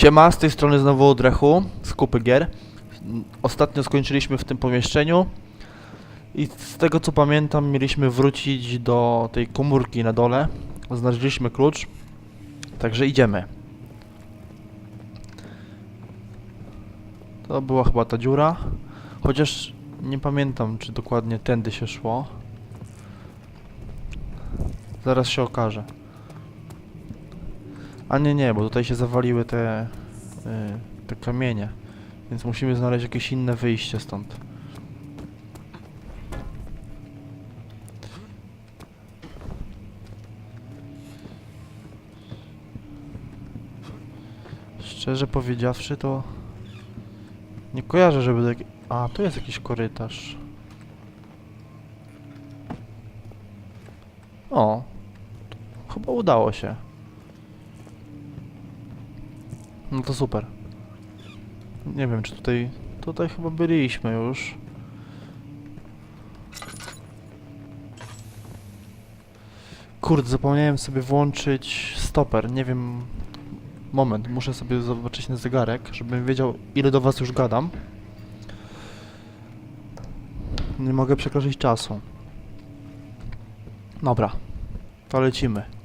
Siema, z tej strony znowu Odrechu, z kupy gier. Ostatnio skończyliśmy w tym pomieszczeniu i z tego co pamiętam mieliśmy wrócić do tej komórki na dole. Znaleźliśmy klucz, także idziemy. To była chyba ta dziura, chociaż nie pamiętam czy dokładnie tędy się szło. Zaraz się okaże. A nie, nie, bo tutaj się zawaliły te, y, te kamienie. Więc musimy znaleźć jakieś inne wyjście stąd. Szczerze powiedziawszy to... Nie kojarzę, żeby tak... A, tu jest jakiś korytarz. O. Chyba udało się. No to super. Nie wiem, czy tutaj... Tutaj chyba byliśmy już. Kurde, zapomniałem sobie włączyć stoper. Nie wiem... Moment, muszę sobie zobaczyć na zegarek, żebym wiedział, ile do was już gadam. Nie mogę przekroczyć czasu. Dobra, to lecimy.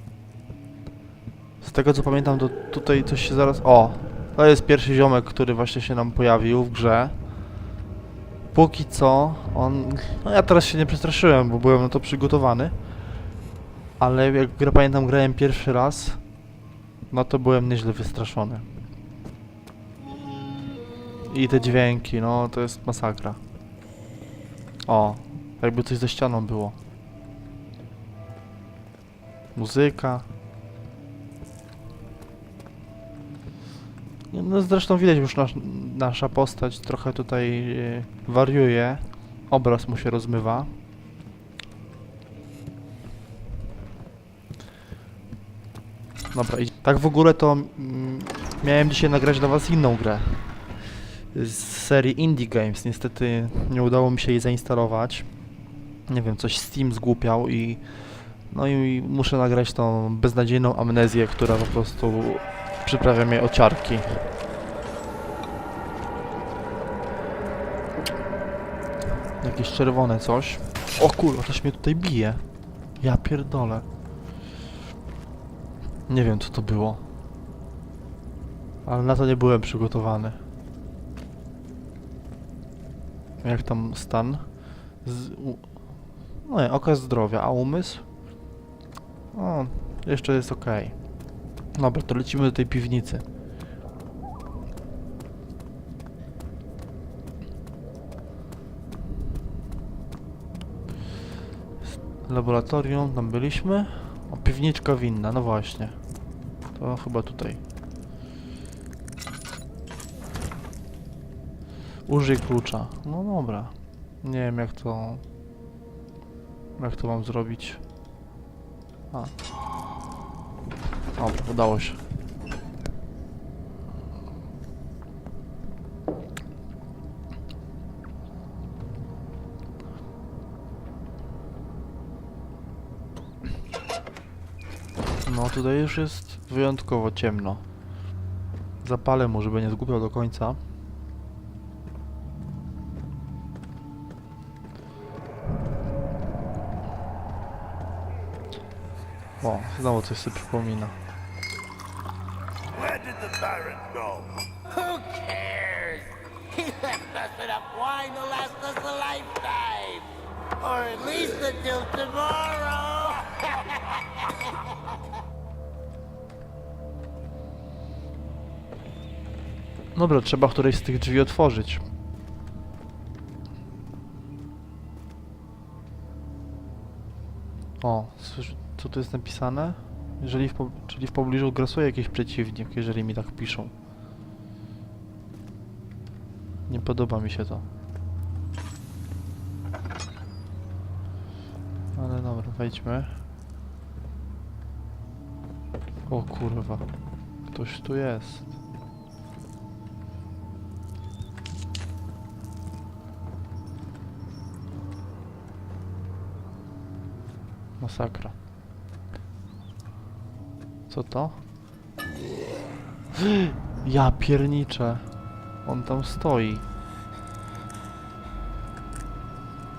Tego co pamiętam, to tutaj coś się zaraz... O! To jest pierwszy ziomek, który właśnie się nam pojawił w grze. Póki co, on... No ja teraz się nie przestraszyłem, bo byłem na to przygotowany. Ale jak grę pamiętam, grałem pierwszy raz, no to byłem nieźle wystraszony. I te dźwięki, no to jest masakra. O, jakby coś ze ścianą było. Muzyka. No zresztą widać już nasz, nasza postać trochę tutaj e, wariuje. Obraz mu się rozmywa. Dobra, i tak w ogóle to mm, miałem dzisiaj nagrać dla was inną grę. Z serii Indie Games. Niestety nie udało mi się jej zainstalować. Nie wiem, coś Steam zgłupiał i no i muszę nagrać tą beznadziejną amnezję, która po prostu przyprawia mnie o ciarki. Jakieś czerwone coś. O kurwa, coś mnie tutaj bije. Ja pierdolę. Nie wiem co to było. Ale na to nie byłem przygotowany. Jak tam stan? Z, u, no nie, okres zdrowia, a umysł? O, jeszcze jest ok. Dobra, to lecimy do tej piwnicy. Laboratorium, tam byliśmy. O, piwniczka winna, no właśnie. To chyba tutaj. Użyj klucza. No dobra. Nie wiem jak to... Jak to mam zrobić. A. Dobra, udało się. No tutaj już jest wyjątkowo ciemno. Zapalę mu, żeby nie zgubiał do końca. Znowu coś sobie przypomina. Where did the Baron go? Who cares? He left us enough wine to last us a lifetime. Or at least until tomorrow. Dobra, trzeba któreś z tych drzwi otworzyć. O, słysz- co tu jest napisane? Jeżeli w, czyli w pobliżu grasuje jakiś przeciwnik, jeżeli mi tak piszą. Nie podoba mi się to. Ale dobra, wejdźmy. O kurwa. Ktoś tu jest. Masakra. Co to? Ja pierniczę. On tam stoi.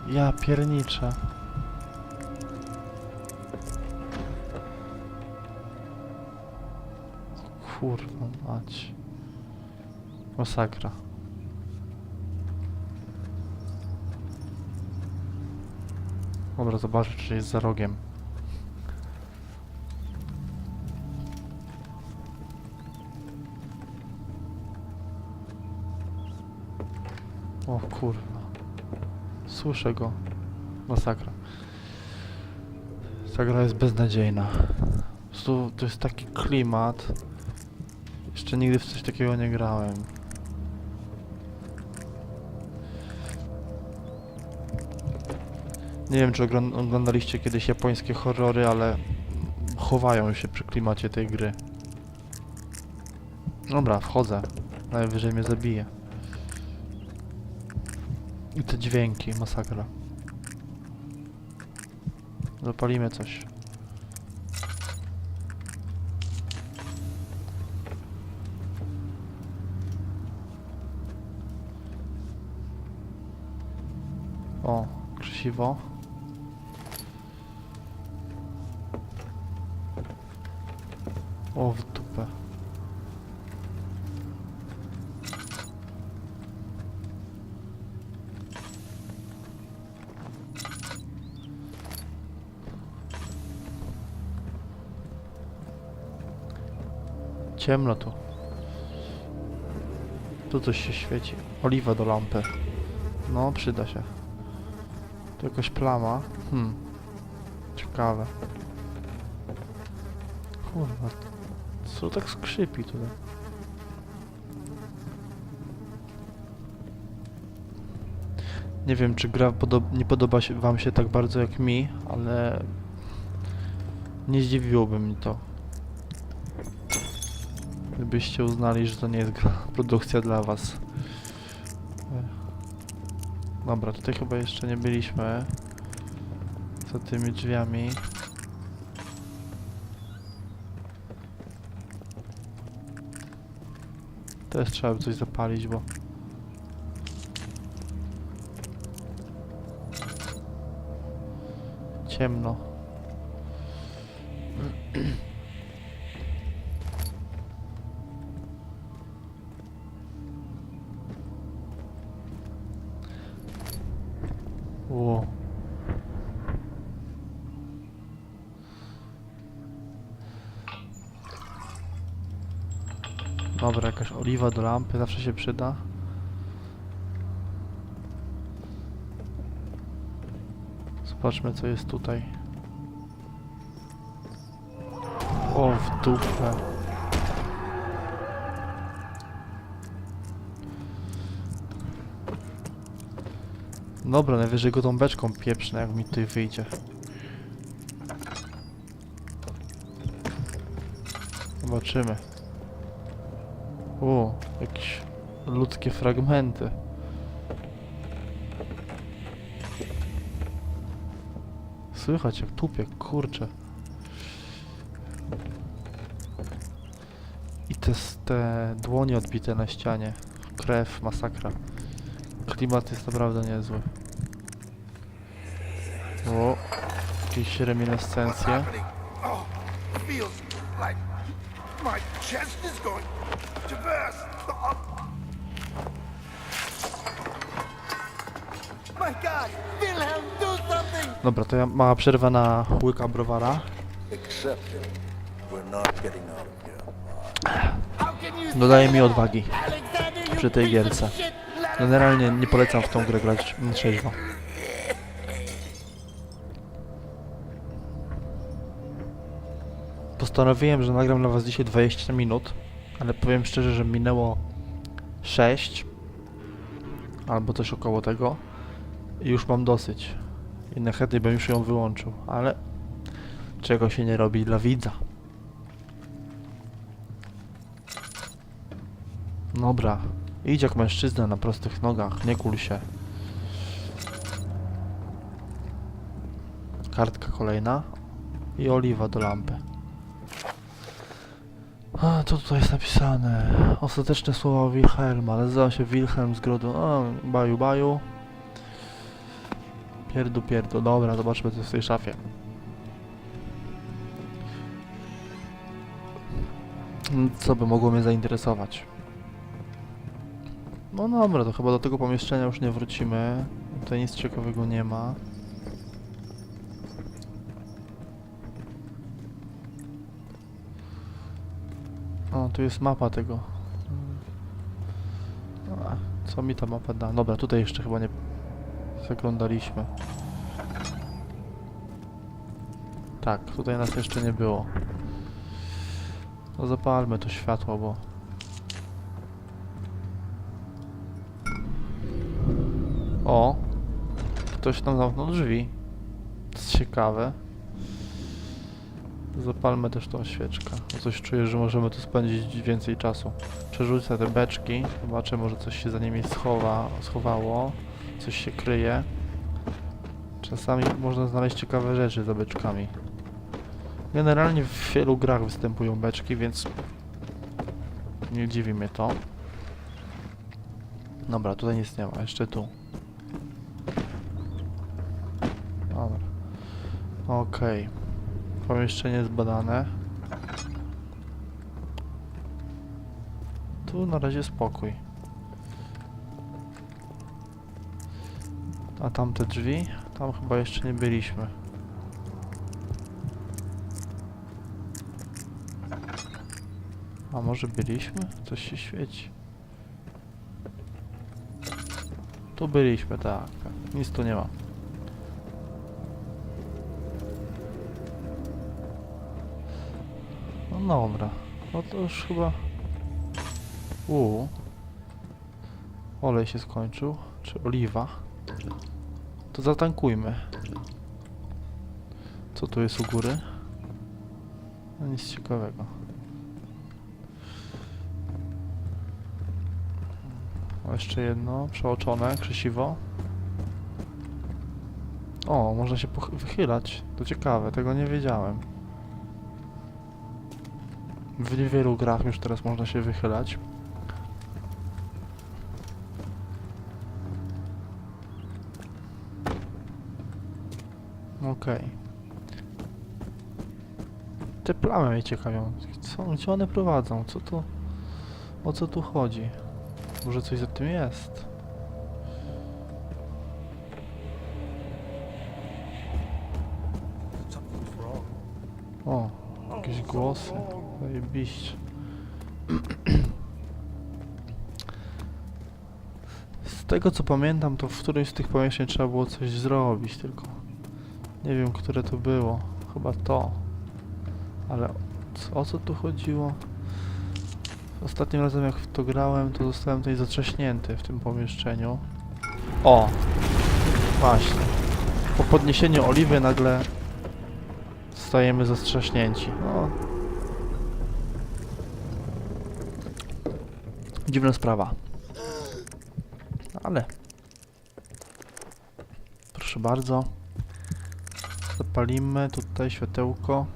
Ja pierniczę. Kurwa mać. Masakra. Dobra, zobaczę czy jest za rogiem. Kurwa. Słyszę go. Masakra. Ta gra jest beznadziejna. Po prostu to jest taki klimat. Jeszcze nigdy w coś takiego nie grałem. Nie wiem, czy ogl- oglądaliście kiedyś japońskie horrory, ale chowają się przy klimacie tej gry. Dobra, wchodzę. Najwyżej mnie zabije. I te dźwięki, masakra. Zapalimy coś. O, krzesiwo. O, w Ciemno tu. Tu coś się świeci. Oliwa do lampy. No, przyda się. Tu jakaś plama. Hmm. Ciekawe. Kurwa. Co tak skrzypi tutaj? Nie wiem, czy gra podob nie podoba się wam się tak bardzo jak mi, ale nie zdziwiłoby mnie to. Gdybyście uznali, że to nie jest produkcja dla was. Ech. Dobra, tutaj chyba jeszcze nie byliśmy. Za tymi drzwiami. Też trzeba by coś zapalić, bo... Ciemno. Ło. Dobra, jakaś oliwa do lampy zawsze się przyda. Zobaczmy co jest tutaj. O, w dupę. Dobra, najwyżej go tą beczką pieprznę, jak mi tutaj wyjdzie. Zobaczymy. O, jakieś ludzkie fragmenty. Słychać jak tupie, kurczę. I te, te dłonie odbite na ścianie. Krew, masakra. Klimat jest naprawdę niezły. Do something! Dobra, to ja mała przerwa na łyka browara. Dodaje mi odwagi przy tej gierce. Generalnie nie polecam w tą grę grać. Mm, trzeźwo. Postanowiłem, że nagram dla was dzisiaj 20 minut, ale powiem szczerze, że minęło 6 albo coś około tego i już mam dosyć. I najchętniej bym już ją wyłączył, ale czego się nie robi dla widza. Dobra, idź jak mężczyzna na prostych nogach, nie kul się. Kartka kolejna i oliwa do lampy. A, co tutaj jest napisane? Ostateczne słowa Wilhelma. Nazywa się Wilhelm z grodu. O, baju, baju. Pierdu, pierdu. Dobra, zobaczmy co jest w tej szafie. Co by mogło mnie zainteresować? No dobra, to chyba do tego pomieszczenia już nie wrócimy. Tutaj nic ciekawego nie ma. O, tu jest mapa tego. A, co mi ta mapa da? Dobra, tutaj jeszcze chyba nie zaglądaliśmy. Tak, tutaj nas jeszcze nie było. No zapalmy to światło, bo... O! Ktoś tam zamknął drzwi. To jest ciekawe. Zapalmy też tą świeczkę. Bo coś czuję, że możemy tu spędzić więcej czasu. Przerzucę te beczki. Zobaczę, może coś się za nimi schowa, schowało. Coś się kryje. Czasami można znaleźć ciekawe rzeczy za beczkami. Generalnie w wielu grach występują beczki, więc nie dziwi mnie to. Dobra, tutaj nic nie ma, jeszcze tu. Dobra. Okej. Pomieszczenie zbadane. Tu na razie spokój. A tamte drzwi? Tam chyba jeszcze nie byliśmy. A może byliśmy? Coś się świeci. Tu byliśmy, tak. Nic tu nie ma. Dobra. No to już chyba... Uuu. Olej się skończył. Czy oliwa. To zatankujmy. Co tu jest u góry? No nic ciekawego. O, jeszcze jedno, przeoczone, krzesiwo. O, można się wychylać. To ciekawe, tego nie wiedziałem. W niewielu grach już teraz można się wychylać. Okej. Te plamy mnie ciekawią. Co, gdzie one prowadzą? Co tu... O co tu chodzi? Może coś za tym jest? Głosy. Zajebiście. Z tego co pamiętam, to w którymś z tych pomieszczeń trzeba było coś zrobić, tylko nie wiem, które to było. Chyba to. Ale o co tu chodziło? Ostatnim razem jak w to grałem, to zostałem tutaj zatrzaśnięty w tym pomieszczeniu. O! Właśnie. Po podniesieniu oliwy nagle stajemy zastrzaśnięci. No. Dziwna sprawa. Ale. Proszę bardzo. Zapalimy tutaj światełko.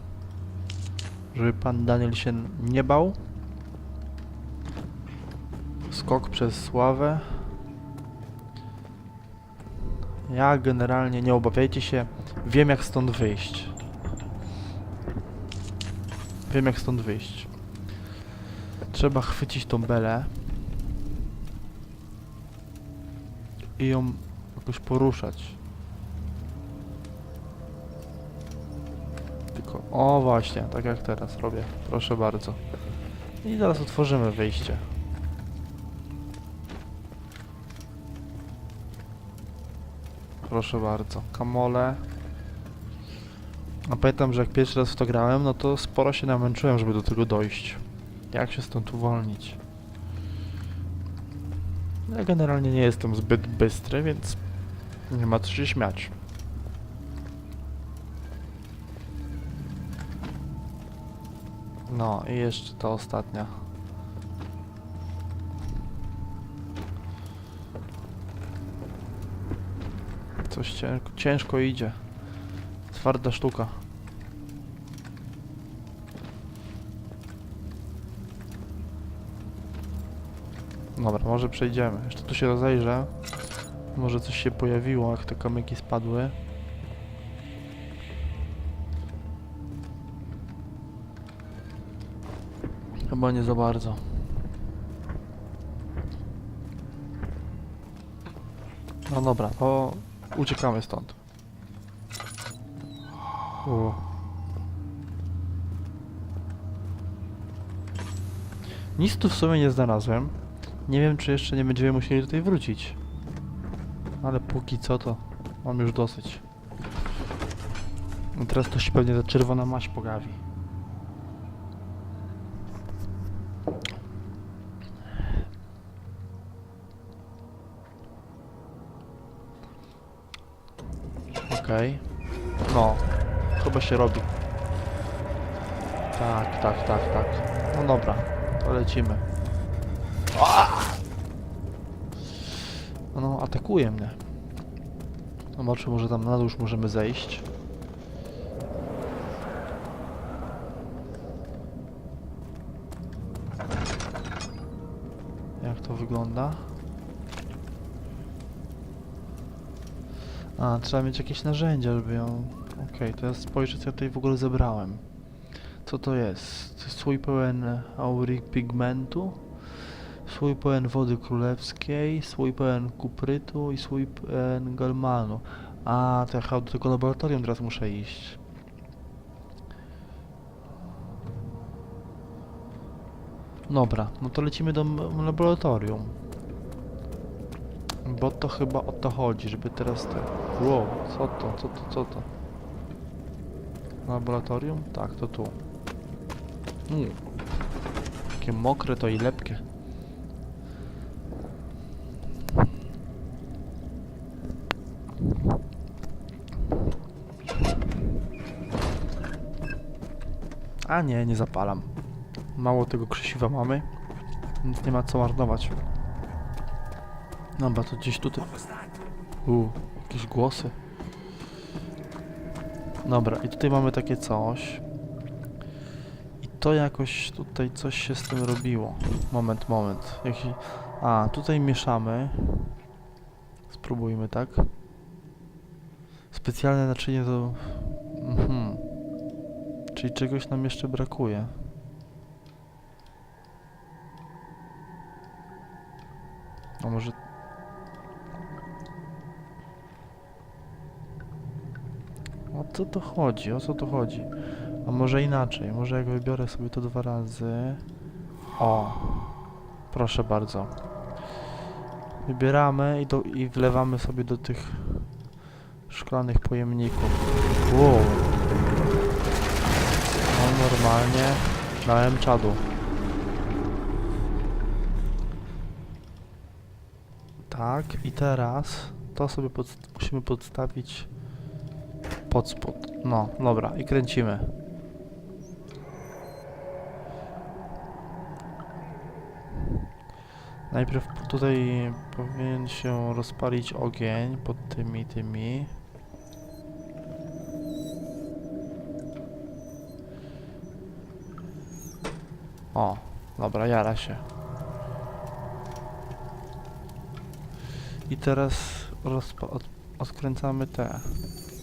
Żeby pan Daniel się nie bał. Skok przez sławę. Ja generalnie nie obawiajcie się. Wiem jak stąd wyjść. Wiem jak stąd wyjść. Trzeba chwycić tą belę i ją jakoś poruszać. Tylko, o właśnie, tak jak teraz robię. Proszę bardzo. I teraz otworzymy wyjście. Proszę bardzo. Kamole. A pamiętam, że jak pierwszy raz w to grałem, no to sporo się namęczyłem, żeby do tego dojść. Jak się stąd uwolnić? Ja generalnie nie jestem zbyt bystry, więc nie ma co się śmiać. No i jeszcze ta ostatnia. Coś ciężko, ciężko idzie. Twarda sztuka. Dobra, może przejdziemy. Jeszcze tu się rozejrzę. Może coś się pojawiło, jak te kamyki spadły. Chyba nie za bardzo. No dobra, to uciekamy stąd. U. Nic tu w sumie nie znalazłem. Nie wiem, czy jeszcze nie będziemy musieli tutaj wrócić. Ale póki co to mam już dosyć. No teraz to się pewnie ta czerwona maść pogawi. Okej. No, chyba się robi. Tak, tak, tak, tak. No dobra, to lecimy. No, atakuje mnie. Zobaczmy, może tam na dół już możemy zejść. Jak to wygląda? A, trzeba mieć jakieś narzędzia, żeby ją... Okej, ja spojrzę, co ja tutaj w ogóle zebrałem. Co to jest? Słój pełen aurik pigmentu, słój pełen wody królewskiej, słój pełen kuprytu i słój pełen galmanu. A, to ja do tego laboratorium teraz muszę iść. Dobra, no to lecimy do laboratorium. Bo to chyba o to chodzi, żeby teraz te... Wow, co to, co to, co to? Laboratorium? Tak, to tu. Mm. Takie mokre to i lepkie. Nie, nie zapalam. Mało tego krzesiwa mamy, więc nie ma co marnować. Dobra, to gdzieś tutaj... U, jakieś głosy. Dobra, i tutaj mamy takie coś. I to jakoś tutaj coś się z tym robiło. Moment, moment. A, tutaj mieszamy. Spróbujmy, tak? Specjalne naczynie do... Mhm. Czyli czegoś nam jeszcze brakuje. A może... O co to chodzi? O co to chodzi? A może inaczej? Może jak wybiorę sobie to dwa razy... O! Proszę bardzo. Wybieramy i, do, i wlewamy sobie do tych szklanych pojemników. Wow! No normalnie dałem czadu. Tak, i teraz to sobie pod, musimy podstawić pod spód. No, dobra, i kręcimy. Najpierw tutaj powinien się rozpalić ogień pod tymi, tymi. O, dobra, jara się. I teraz od- odkręcamy te.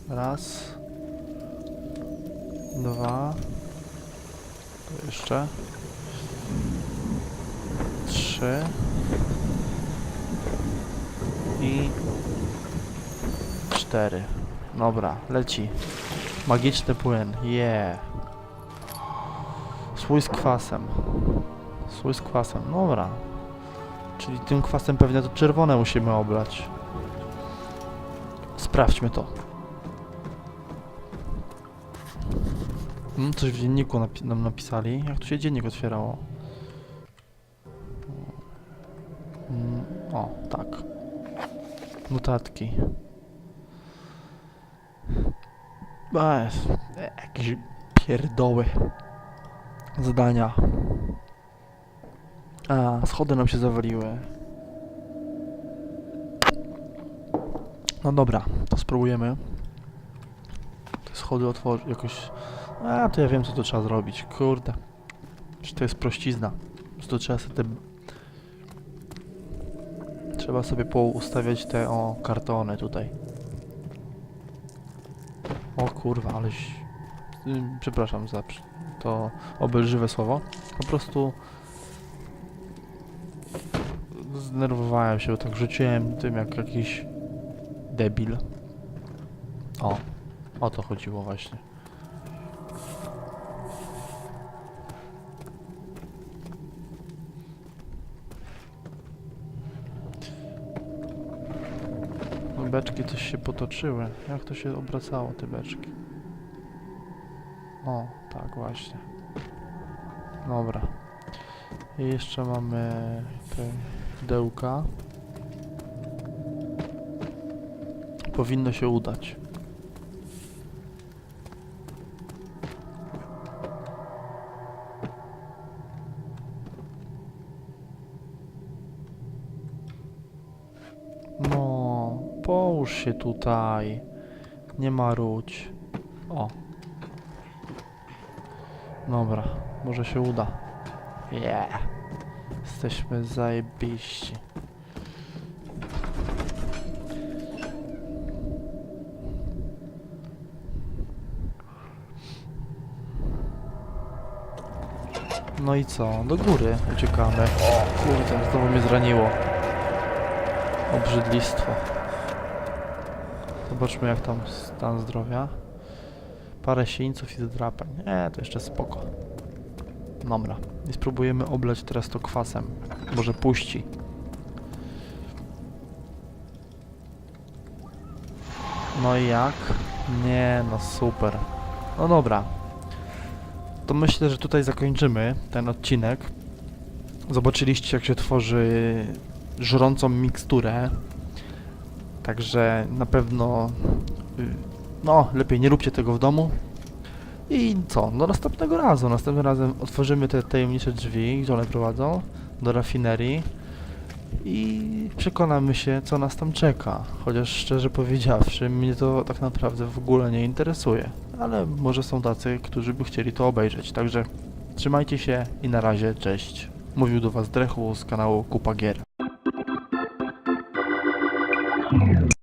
Raz. Dwa. Tu jeszcze. Trzy. I cztery. Dobra, leci. Magiczny płyn. Yeah. Słój z kwasem. Słój z kwasem. Dobra. Czyli tym kwasem pewnie to czerwone musimy oblać. Sprawdźmy to. Hmm, coś w dzienniku nam napisali. Jak tu się dziennik otwierało? Mm, o, tak. Notatki. Bez. Jakieś pierdoły. Zadania. A, schody nam się zawaliły. No dobra, to spróbujemy. Te schody otworzyć jakoś... A, to ja wiem co to trzeba zrobić, kurde. Czy to jest prościzna. Czy to trzeba sobie te Trzeba sobie poustawiać te o kartony tutaj. O kurwa, aleś... Przepraszam za to obelżywe słowo. Po prostu... Zdenerwowałem się, bo tak rzuciłem tym jak jakiś debil. O, o to chodziło właśnie. Beczki coś się potoczyły. Jak to się obracało, te beczki? Tak właśnie. Dobra. I jeszcze mamy te pudełka. Powinno się udać. No, połóż się tutaj. Nie marudź. O. Dobra, może się uda. Yeah. Jesteśmy zajebiści. No i co? Do góry uciekamy. Kurde, znowu mnie zraniło. Obrzydlistwo. Zobaczmy jak tam stan zdrowia. Parę sieńców i zdrapań. Nie, to jeszcze spoko. Dobra. I spróbujemy oblać teraz to kwasem. Może puści. No i jak? Nie, no super. No dobra. To myślę, że tutaj zakończymy ten odcinek. Zobaczyliście jak się tworzy żrącą miksturę. Także na pewno y, no, lepiej nie róbcie tego w domu. I co? Do następnego razu. Następnym razem otworzymy te tajemnicze drzwi, gdzie one prowadzą, do rafinerii i przekonamy się, co nas tam czeka. Chociaż szczerze powiedziawszy, mnie to tak naprawdę w ogóle nie interesuje. Ale może są tacy, którzy by chcieli to obejrzeć. Także trzymajcie się i na razie, cześć. Mówił do Was Drechu z kanału Kupa Gier.